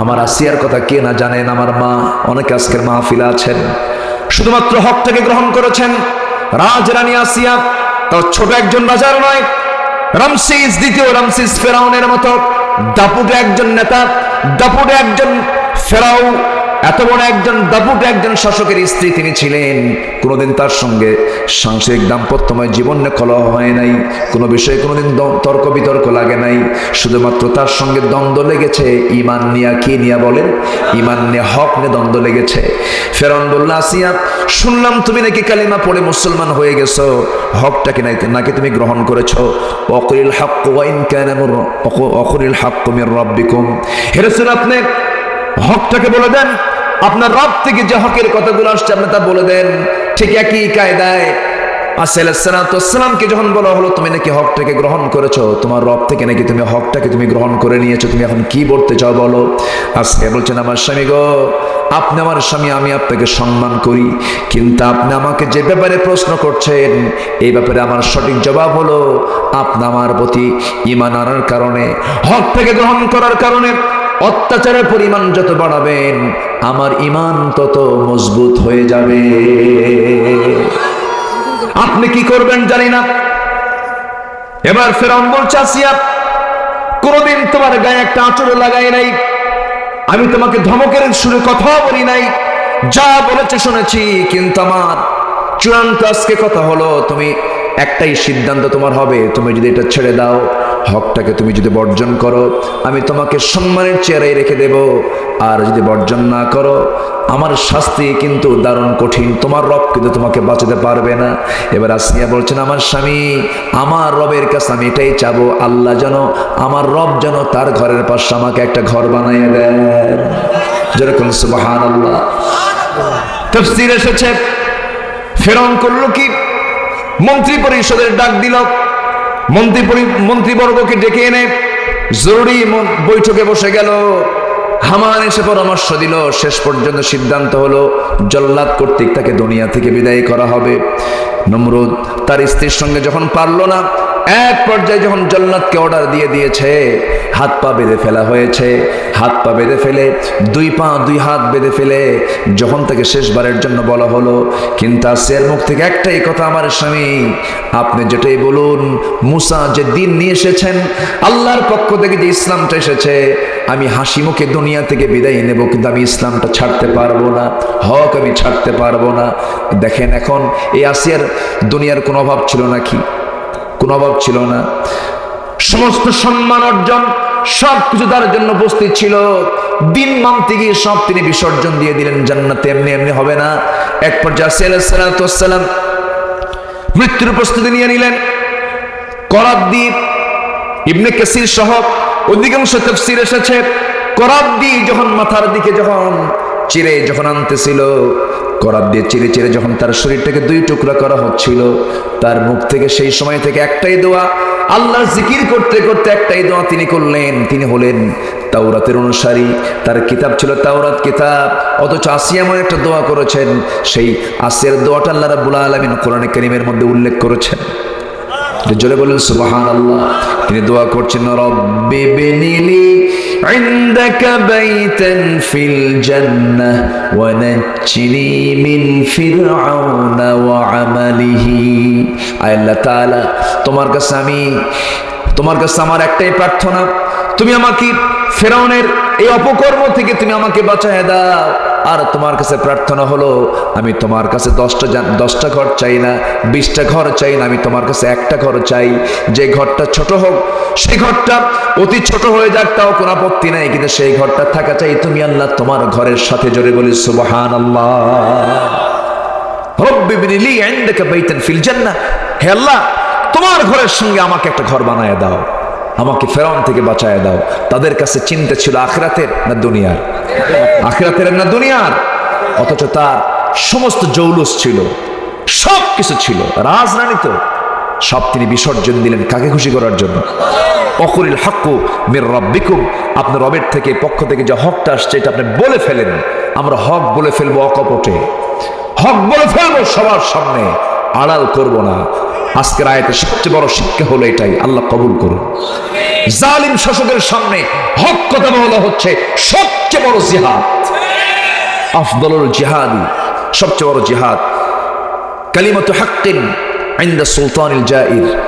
আমার আসিয়ার কথা কে না জানেন? আমার মা, অনেকে আজকের মাহফিলা আছেন। শুধুমাত্র হক থেকে গ্রহণ করেছেন রাজ রাজরানী আসিয়া, তার ছোট একজন রাজার নয়, রামসিস, দ্বিতীয় রামসিস ফেরাউনের মতো। দাপুটে একজন নেতা, দাপুটে একজন ফেরাও এত বড় একজন দাপুটে একজন শাসকের স্ত্রী তিনি ছিলেন। কোনোদিন তার সঙ্গে সাংসারিক দাম্পত্যময় জীবনে কলহ হয় নাই। কোনো বিষয়ে কোনোদিন তর্ক বিতর্ক লাগে নাই। শুধুমাত্র তার সঙ্গে দ্বন্দ্ব লেগেছে। ইমান নিয়া কি নিয়া বলেন? ইমান নিয়ে হক নিয়ে দ্বন্দ্ব লেগেছে। ফেরন বলল, আসিয়া, শুনলাম তুমি নাকি কালিমা পড়ে মুসলমান হয়ে গেছো। হকটাকে নাকি নাকি তুমি গ্রহণ করেছ? অকরিল হক ওয়াইন কেন অকরিল হক মির রব্বিকুম। হেরেছেন আপনি হকটাকে বলে দেন। আপনার রব থেকে যে হকের কথাগুলো আসছে, আপনি তা বলে দেন। ঠিক একই কায়দায় আসসালামকে যখন বলা হলো, তুমি নাকি হকটাকে গ্রহণ করেছ? তোমার রব থেকে নাকি তুমি হকটাকে তুমি গ্রহণ করে নিয়েছো? তুমি এখন কি বলতে চাও বলো? আজকে বলছেন, আমার স্বামী গো, আপনি আমার স্বামী, আমি আপনাকে সম্মান করি। কিন্তু আপনি আমাকে যে ব্যাপারে প্রশ্ন করছেন, এই ব্যাপারে আমার সঠিক জবাব হলো, আপনি আমার প্রতি ইমান আনার কারণে, হকটাকে গ্রহণ করার কারণে। অত্যাচারের পরিমাণ যত বাড়াবেন, আমার ইমান তত মজবুত হয়ে যাবে। আপনি কি করবেন জানি না। এবার ফেরাউন বলছে, আসিয়া, কোনদিন তোমার গায়ে একটা আঁচড় লাগাই নাই। আমি তোমাকে ধমকের সুরে কথা বলি নাই। যা বলেছে শুনেছি, কিন্তু আমার চূড়ান্ত আজকে কথা হলো, তুমি একটাই সিদ্ধান্ত তোমার হবে, তুমি যদি এটা ছেড়ে দাও। হকটাকে তুমি যদি বর্জন করো, আমি তোমাকে সম্মানের চেয়ারাই রেখে দেব। আর যদি বর্জন না করো, আমার শাস্তি কিন্তু দারুণ কঠিন, তোমার রব কিন্তু তোমাকে বাঁচাতে পারবে না। এবার আসিয়া বলছেন, আমার স্বামী, আমার রবের কাছে আমি এটাই চাবো, আল্লাহ যেন আমার রব যেন তার ঘরের পাশে আমাকে একটা ঘর বানাইয়ে দেন। যেরকম সুবাহান আল্লাহ এসেছে ফেরন করল কি? মন্ত্রী পরিষদের ডাক দিল। মন্ত্রী মন্ত্রীবর্গকে ডেকে এনে জরুরি বৈঠকে বসে গেল। হামান এসে পরামর্শ দিল, শেষ পর্যন্ত সিদ্ধান্ত হলো, জল্লাদ কর্তৃক তাকে দুনিয়া থেকে বিদায় করা হবে। নমরুদ তার স্ত্রীর সঙ্গে যখন পারল না এক পর্যায়ে যখন জল্লাদকে অর্ডার দিয়ে দিয়েছে, হাত পা বেঁধে ফেলা হয়েছে। হাত পা বেঁধে ফেলে, দুই পা, দুই হাত বেঁধে ফেলে যখন তাকে শেষবারের জন্য বলা হলো, কিন্তু আসিয়ার মুখ থেকে একটাই কথা আমার স্বামী, আপনি যেটাই বলুন, মুসা যে দিন নিয়ে এসেছেন, আল্লাহর পক্ষ থেকে যে ইসলামটা এসেছে, আমি হাসি মুখে দুনিয়া থেকে বিদায় নেব, কিন্তু আমি ইসলামটা ছাড়তে পারব না, হক আমি ছাড়তে পারব না। দেখেন এখন এই আসিয়ার দুনিয়ার কোনো অভাব ছিল নাকি? কোনো অভাব ছিল না। সমস্ত সম্মান অর্জন সব কিছু তার জন্য উপস্থিত ছিল। দিন মানতে গিয়ে সব তিনি বিসর্জন দিয়ে দিলেন জান্নাতে। এমনি এমনি হবে না। এক পর্যায়ে সালাম মৃত্যুর প্রস্তুতি নিয়ে নিলেন। করাদ্দি, ইবনে কাসির সহ অধিকাংশ তফসির এসেছে। করাদ্দি যখন মাথার দিকে যখন চিরে যখন আনতেছিল করাত দিয়ে চিরে চিরে যখন তার শরীরটাকে দুই টুকরা করা হচ্ছিল, তার মুখ থেকে সেই সময় থেকে একটাই দোয়া আল্লাহ জিকির করতে করতে একটাই দোয়া তিনি করলেন। তিনি হলেন তাওরাতের অনুসারী। তার কিতাব ছিল তাওরাত কিতাব। অথচ আসিয়া এমন একটা দোয়া করেছেন, সেই আসিয়ার দোয়াটা আল্লাহ রাব্বুল আলামিন কোরআনে কারীমের মধ্যে উল্লেখ করেছেন। জোরে বলেন সুবহান আল্লাহ তিনি দোয়া করছেন রব্বি বিনিলি عندك بيتا في الجنة ونجني من فرعون وعمله আয় আল্লাহ তাআলা তোমার কাছে আমি তোমার কাছে আমার একটাই প্রার্থনা তুমি আমাকে ফেরাউনের এই অপকর্ম থেকে তুমি আমাকে বাঁচায় দাও আর তোমার কাছে প্রার্থনা হলো, আমি তোমার কাছে দশটা দশটা ঘর চাই না, বিশটা ঘর চাই না, আমি তোমার কাছে একটা ঘর চাই। যে ঘরটা ছোট হোক, সেই ঘরটা অতি ছোট হয়ে যাক, তাও কোনো আপত্তি নাই। কিন্তু সেই ঘরটা থাকা চাই তুমি আল্লাহ, তোমার ঘরের সাথে জোরে বলি সুবহান আল্লাহ হে আল্লাহ, তোমার ঘরের সঙ্গে আমাকে একটা ঘর বানায় দাও। আমাকে ফেরাউন থেকে বাঁচায় দাও। তাদের কাছে চিন্তা ছিল আখিরাতের না দুনিয়ার? আখিরাতের না দুনিয়ার? অথচ তার সমস্ত জৌলুস ছিল সব কিছু ছিল রাজরানী সব তিনি বিসর্জন দিলেন কাকে খুশি করার জন্য? অকরিল হাক্কু মির রব্বিকুম, আপনার রবের থেকে পক্ষ থেকে যে হকটা আসছে এটা আপনি বলে ফেলেন। আমরা হক বলে ফেলব অকপটে। হক বলে ফেলব সবার সামনে। আড়াল করব না। আজকের আয়াতের সবচেয়ে বড় শিক্ষা হলো এটাই, আল্লাহ কবুল করুন। জালিম শাসকের সামনে হক কথা বলা হচ্ছে সবচেয়ে বড় জিহাদ। আফদলুল জিহাদি, সবচেয়ে বড় জিহাদ। কালিমাতু হাক্কিন ইনদা সুলতানিল জাইর।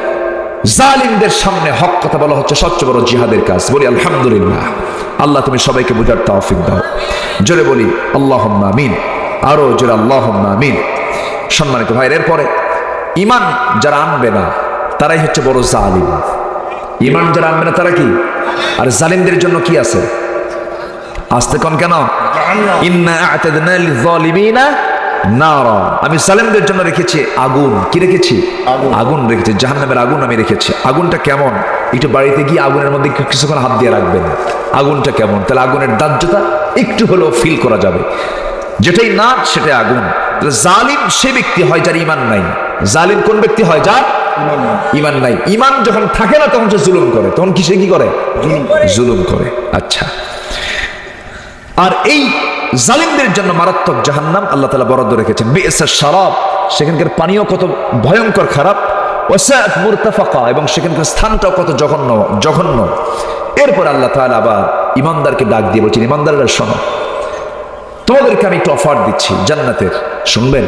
জালিমদের সামনে হক কথা বলা হচ্ছে সবচেয়ে বড় জিহাদের কাজ। বলি, আলহামদুলিল্লাহ। আল্লাহ তুমি সবাইকে বোঝার তৌফিক দাও। জোরে বলি আল্লাহ আমিন। আরও জোরে আল্লাহ আমিন। সম্মানিত ভাইয়ের, এরপরে ইমান যারা আনবে না তারাই হচ্ছে বড় জালিম। ইমান যারা আনবে না তারা কি? আর জালিমদের জন্য কি আছে? আসতে কন কেন? আমি সালেমদের জন্য রেখেছি আগুন। কি রেখেছি? আগুন। রেখেছি জাহান্নামের আগুন আমি রেখেছি। আগুনটা কেমন? একটু বাড়িতে গিয়ে আগুনের মধ্যে কিছুক্ষণ হাত দিয়ে রাখবেন। আগুনটা কেমন? তাহলে আগুনের দাহ্যতা একটু হলেও ফিল করা যাবে। যেটাই না সেটাই আগুন। জালিম সে ব্যক্তি হয় যার ইমান নাই। জালিম কোন ব্যক্তি হয় যার ইমান নাই। ইমান যখন থাকে না তখন সে জুলুম করে। তখন কি সে কি করে? জুলুম করে। আচ্ছা। আর এই জালিমদের জন্য মারাত্মক জাহান্নাম আল্লাহ তালা বরাদ্দ রেখেছেন। বেসার শারাব সেখানকার পানীয় কত ভয়ঙ্কর খারাপ। ওয়াসাআত মুরতাফাকা এবং সেখানকার স্থানটাও কত জঘন্য জঘন্য। এরপর আল্লাহ তালা আবার ইমানদারকে ডাক দিয়ে বলছেন ইমানদাররা শোনো তোমাদেরকে আমি একটু অফার দিচ্ছি জান্নাতের শুনবেন?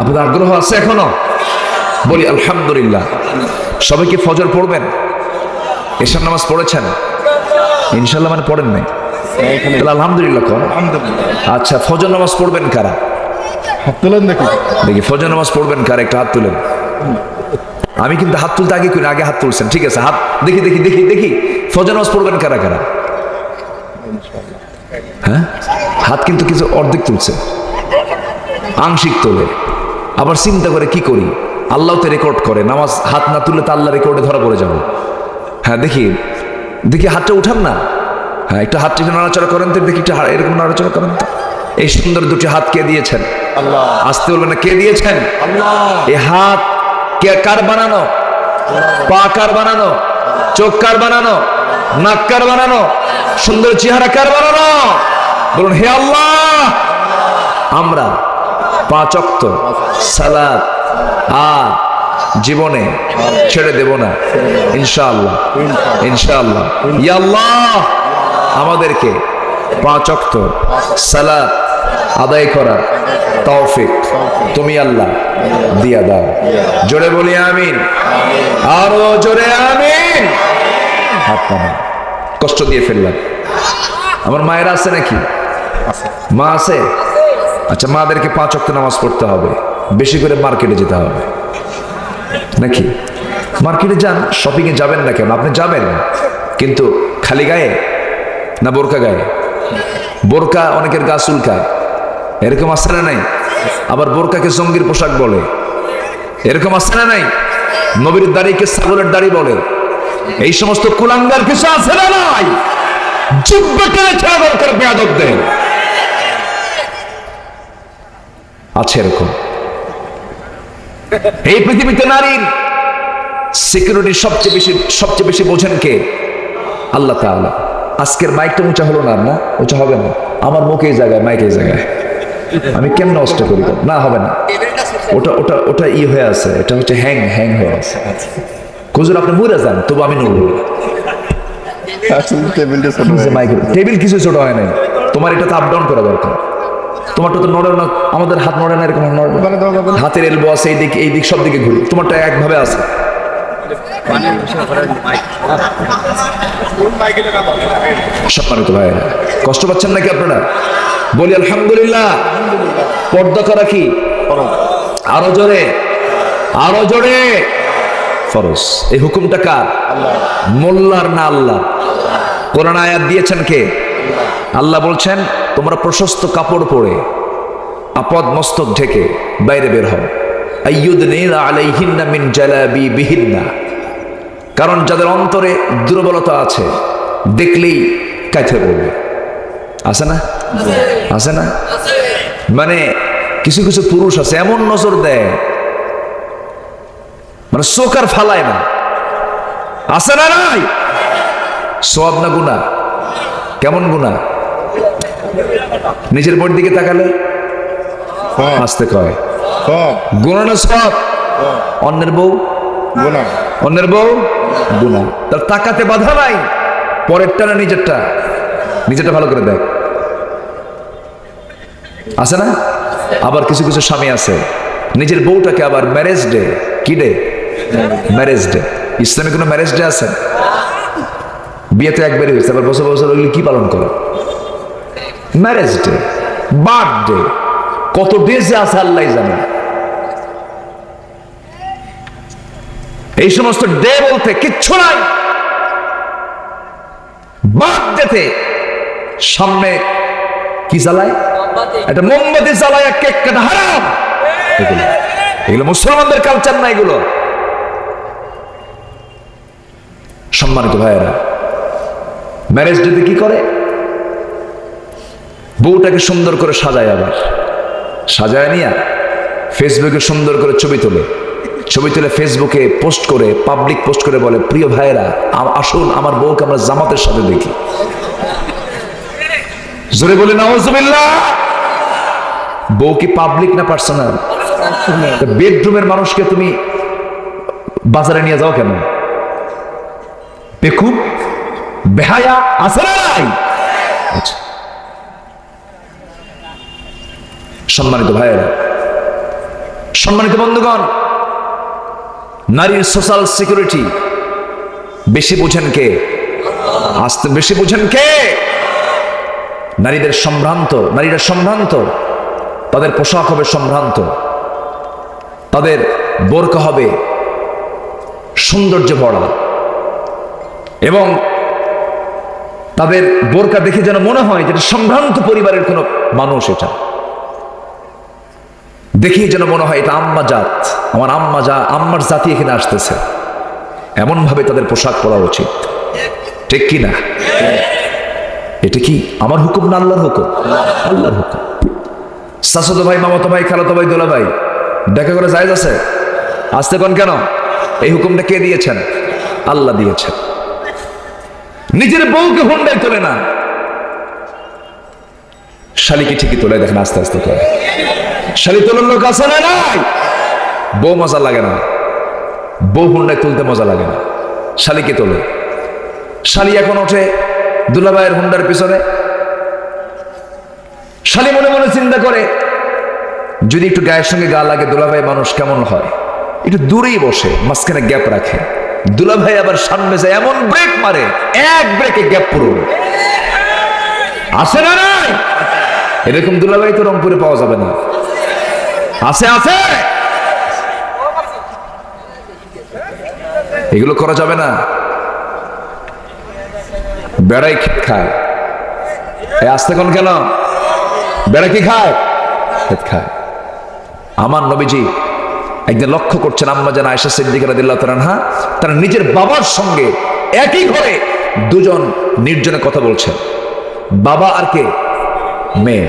আপনাদের আগ্রহ আছে এখনও? বলি আলহামদুলিল্লাহ। সবাই কি ফজর পড়বেন? এশার নামাজ পড়েছেন? ইনশাল্লাহ মানে পড়েন নাই? তাহলে আলহামদুলিল্লাহ আচ্ছা ফজর নামাজ পড়বেন কারা? হাত তোলেন দেখি। দেখি ফজর নামাজ পড়বেন কারা? একটা হাত তুলেন। আমি কিন্তু হাত তুলতে আগে করি আগে হাত তুলছেন ঠিক আছে? হাত দেখি দেখি দেখি দেখি। ফজর নামাজ পড়বেন কারা কারা? হ্যাঁ? হাত কিন্তু কিছু অর্ধেক তুলছে। আংশিক তোলে। আবার চিন্তা করে কি করি? আল্লাহ তো রেকর্ড করে। নামাজ হাত না তুললে তো আল্লাহ রেকর্ডে ধরা পড়ে যাব। হ্যাঁ দেখি। দেখি হাতটা উঠান না? হ্যাঁ একটু হাতটা নাড়াচাড়া করেন তো দেখি একটু এরকম নাড়াচাড়া করেন তো। এই সুন্দর দুটি হাত কে দিয়েছেন? আল্লাহ। আসতে বলবেন না কে দিয়েছেন? এই হাত কে কার বানানো? পা কার বানানো? চোখ কার বানানো? নাক কার বানানো? সুন্দর চেহারা কার বানানো? বলুন, হে আল্লাহ! আমরা পাঁচ অক্ত সালাদ আর জীবনে ছেড়ে দেব না। ইনশাআল্লাহ ইনশাআল্লাহ। ইয়া আল্লাহ! আমাদেরকে পাঁচ অক্ত সালাদ আদায় করার তৌফিক তুমি আল্লাহ দিয়া দাও। জোরে বলি, আমিন। আরও জোরে, আমিন। হাত কষ্ট দিয়ে ফেললাম। আমার মায়েরা আছে নাকি? মা আছে? আচ্ছা মাদেরকে পাঁচ অক্ট নামাজ পড়তে হবে। বেশি করে মার্কেটে যেতে হবে। নাকি? মার্কেটে যান শপিং এ যাবেন না কেন? আপনি যাবেন, কিন্তু খালি গায়ে না বোরকা গায়ে? বোরকা অনেকের গা চুলকায় এরকম আসছে না নাই? আবার বোরকাকে জঙ্গির পোশাক বলে। এরকম আসছে না নাই? নবীর দাড়িকে ছাগলের দাড়ি বলে। এই সমস্ত কুলাঙ্গার কিছু আছে না নাই? আছে এরকম। এই পৃথিবীতে নারীর সিকিউরিটি সবচেয়ে বেশি সবচেয়ে বেশি বোঝেন কে? আল্লাহ আজকের মাইকটা উঁচা হলো না উঁচা হবে না। আমার মুখে জায়গায়, মাইক জায়গায়। আমি কেমন অস্ত করি? না, হবে না। ওটা ওটা ওটা ই হয়ে আছে। এটা হচ্ছে হ্যাং হ্যাং হয়ে আছে। কুজুর আপনি মুড়ে যান, তবু আমি নড়ব আসলে টেবিলটা ছোট যে মাইক টেবিল কিছু ছোট হয় নাই। তোমার এটা তো আপ ডাউন করা দরকার। তোমারটা তো নড়ে না আমাদের হাত নড়ে না এরকম? হাতের এলবো আছে এই দিক এই দিক সব দিকে ঘুরি। তোমারটা একভাবে আছে। সম্মানিত ভাইয়েরা কষ্ট পাচ্ছেন নাকি আপনারা? বলি আলহামদুলিল্লাহ। পর্দা করা কি? আরও জোরে। আরও জোরে। ফরজ। এই হুকুমটা কার? মোল্লার না আল্লাহ কোরআন আয়াত দিয়েছেন কে? আল্লাহ বলছেন তোমরা প্রশস্ত কাপড় পরে আপদ মস্তক ঢেকে বাইরে বের হও। কারণ যাদের অন্তরে দুর্বলতা আছে দেখলেই কাছে পড়বে। আছে না? আছে না? মানে কিছু কিছু পুরুষ আছে এমন নজর দেয় মানে চোখ আর ফালায় না। আছে না নাই? সব না গুণা কেমন গুণা নিজের বোর্ড দিকে তাকালে? সব আসতে কয়। সব গুণা না সব? অন্যের বউ? গোনা অন্যের বউ? গুণা তার তাকাতে বাধা নাই। পরেরটা না নিজেরটা? নিজেরটা ভালো করে দেখ। আছে না? আবার কিছু কিছু স্বামী আছে। নিজের বউটাকে আবার ম্যারেজ ডে কি ডে ম্যারেজ ডে ইসলামে কোনো ম্যারেজ ডে আছে? বিয়ে তো একবারই হয়েছে আবার বছর বছর ওগুলি কি পালন করো? ম্যারেজ ডে বার্থডে কত ডে যে আছে আল্লাহ জানে। এই সমস্ত ডে বলতে কিচ্ছু নাই। বার্থডেতে সামনে কি জ্বালায়? একটা মোমবাতি জ্বালায় কেক কাটা হারাম। এগুলো মুসলমানদের কালচার না এগুলো। সম্মানিত ভাইয়েরা ম্যারেজ ডেতে কি করে? বউটাকে সুন্দর করে সাজায় আবার। সাজায় নিয়া ফেসবুকে সুন্দর করে ছবি তোলে। ছবি তুলে ফেসবুকে পোস্ট করে পাবলিক পোস্ট করে বলে প্রিয় ভাইয়েরা আসুন আমার বউকে আমরা জামাতের সাথে দেখি। জোরে বলে নওয়াজবিল্লাহ বউ কি পাবলিক না পার্সোনাল বেডরুমের মানুষকে তুমি বাজারে নিয়ে যাও কেন? বেকুব বেহায়া আছে না নাই? আচ্ছা। সম্মানিত ভাইয়েরা, সম্মানিত বন্ধুগণ, নারীর সোশ্যাল সিকিউরিটি বেশি বুঝেন কে? আসতে বেশি বুঝেন কে? নারীদের সম্ভ্রান্ত, নারীরা সম্ভ্রান্ত, তাদের পোশাক হবে সম্ভ্রান্ত, তাদের বোরকা হবে সৌন্দর্য ভরা। এবং তাদের বোরকা দেখে যেন মনে হয় যেটা সম্ভ্রান্ত পরিবারের কোনো মানুষ এটা। দেখি যেন মনে হয় এটা আম্মা জাত, আমার আম্মা যা, আম্মার জাতি এখানে আসতেছে। এমন ভাবে তাদের পোশাক পরা উচিত। ঠিক কি না? এটা কি আমার হুকুম না আল্লাহর হুকুম? আল্লাহর হুকুম। শাসত ভাই, মামাতো ভাই, খালাতো ভাই, দোলা ভাই, দেখা করে জায়জ আছে? আসতে কোন কেন? এই হুকুমটা কে দিয়েছেন? আল্লাহ দিয়েছেন। নিজের বউকে হুন্ডাই তোলে না। শালিকে ঠিকই তোলে দেখেন, আস্তে আস্তে করে। শালি তোলার লোক আছে না নাই? বউ মজা লাগে না। বউ হুন্ডায় তুলতে মজা লাগে না। শালিকে তোলে। শালি এখন ওঠে দুলাভাইয়ের হুন্ডার পিছনে। শালি মনে মনে চিন্তা করে, যদি একটু গায়ের সঙ্গে গা লাগে দুলাভাই মানুষ কেমন হয়? একটু দূরেই বসে, মাঝখানে গ্যাপ রাখে। দুলাভাই আবার সামনে যায়, এমন ব্রেক মারে, এক ব্রেকে গ্যাপ পুরো আসে না নাই? এরকম দুলাভাই তো রংপুরে পাওয়া যাবে না। আছে আছে? এগুলো করা যাবে না। বেড়াই খেত খায়? আসতে কোন কেন বেড়া কি খায়? খেত খায়। আমার নবীজি একদিন লক্ষ্য করছেন আম্মা যেন আয়সা সিদ্দিকার দিল্লাহ তারানহা তারা নিজের বাবার সঙ্গে একই ঘরে দুজন নির্জনে কথা বলছেন। বাবা আর কে? মেয়ে।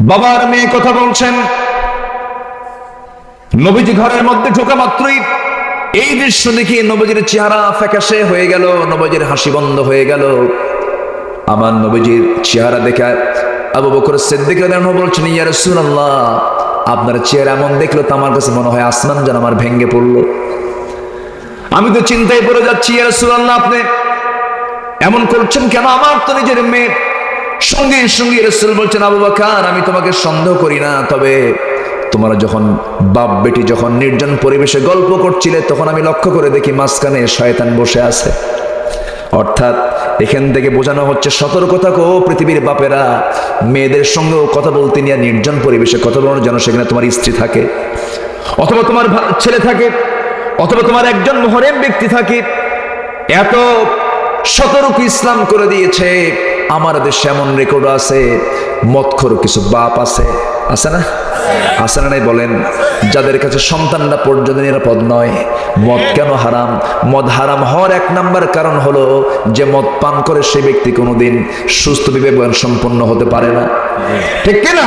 বাবা আর মেয়ে কথা বলছেন। নবীজি ঘরের মধ্যে ঢোকা মাত্রই এই দৃশ্য দেখি নবীজির চেহারা ফ্যাকাশে হয়ে গেল, নবীজির হাসি বন্ধ হয়ে গেল। আমার নবীজির চেহারা দেখে আবু বকর সিদ্দিক বলছেন, ইয়া রাসূলুল্লাহ আপনার চেয়ার এমন দেখল তো আমার কাছে মনে হয় আসমান যেন আমার ভেঙ্গে পড়ল। আমি তো চিন্তায় পড়ে যাচ্ছি রাসূলুল্লাহ, আপনি এমন করছেন কেন? আমার তো নিজের মেয়ে। সঙ্গে সঙ্গে রসুল বলছেন, আবু বাকার, আমি তোমাকে সন্দেহ করি না, তবে তোমরা যখন বাপ বেটি যখন নির্জন পরিবেশে গল্প করছিলে, তখন আমি লক্ষ্য করে দেখি মাঝখানে শয়তান বসে আছে। অর্থাৎ এখান থেকে বোঝানো হচ্ছে সতর্ক থাকো পৃথিবীর বাপেরা। মেয়েদের সঙ্গেও কথা বলতে নিয়ে নির্জন পরিবেশে কথা বলানো যেন সেখানে তোমার স্ত্রী থাকে। অথবা তোমার ছেলে থাকে, অথবা তোমার একজন মহরেম ব্যক্তি থাকে। এত সতর্ক ইসলাম করে দিয়েছে। আমার দেশে এমন রেকর্ড আছে মৎখর কিছু বাপ আছে। আছে না? আছে না নাই বলেন, যাদের কাছে সন্তানরা পর্যন্ত নিরাপদ নয়, মদ কেন হারাম? মদ হারাম হওয়ার এক নাম্বার কারণ হলো যে মদ পান করে সে ব্যক্তি কোনোদিন সুস্থ বিবেক সম্পন্ন হতে পারে না। ঠিক কিনা?